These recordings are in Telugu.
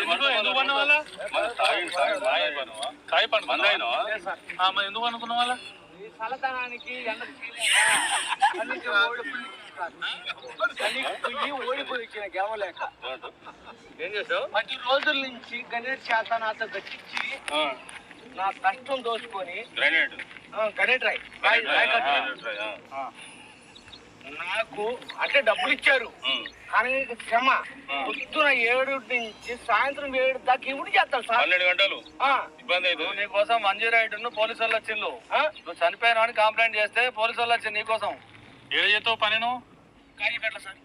ఎందుకు ఎందుకు అనుకున్న వాళ్ళ చల్లదనానికి ఓడిపోయి ఓడిపోయి ఇచ్చిన గెవలేక ఏం చేసావు పది రోజుల నుంచి గణేష్ చేత నాతో గట్టించి నా కష్టం దోచుకొని గ్రానైట్ గణేష్ రాయ్ రాయ్ రాయ్ నాకు అంటే డబ్బులు ఇచ్చారు. కానీ శ్రమ. పొద్దున ఏడు నుంచి సాయంత్రం ఏడు దాకా ఇవి చేస్తాను సార్. పన్నెండు గంటలు? ఆ, ఇబ్బంది అవుతుంది నీకోసం మంజీ రైడ్ పోలీసు వాళ్ళు వచ్చిండు నువ్వు చనిపోయినా అని కంప్లైంట్ చేస్తే పోలీసు వాళ్ళు వచ్చింది నీకోసం ఏడ చేస్తావు పని నువ్వు సార్.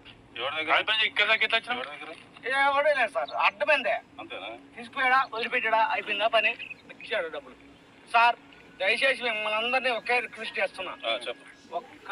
ఎవడే లేదు అంతేనా? తీసుకుపోయాడా వదిలిపెట్టాడా అయిపోయిందా పని? ఇచ్చాడు డబ్బులు. సార్ దయచేసి మిమ్మల్ని అందరినీ ఒకే రిక్వెస్ట్ చేస్తున్నా. ఆ, చెప్పు. ఒక్క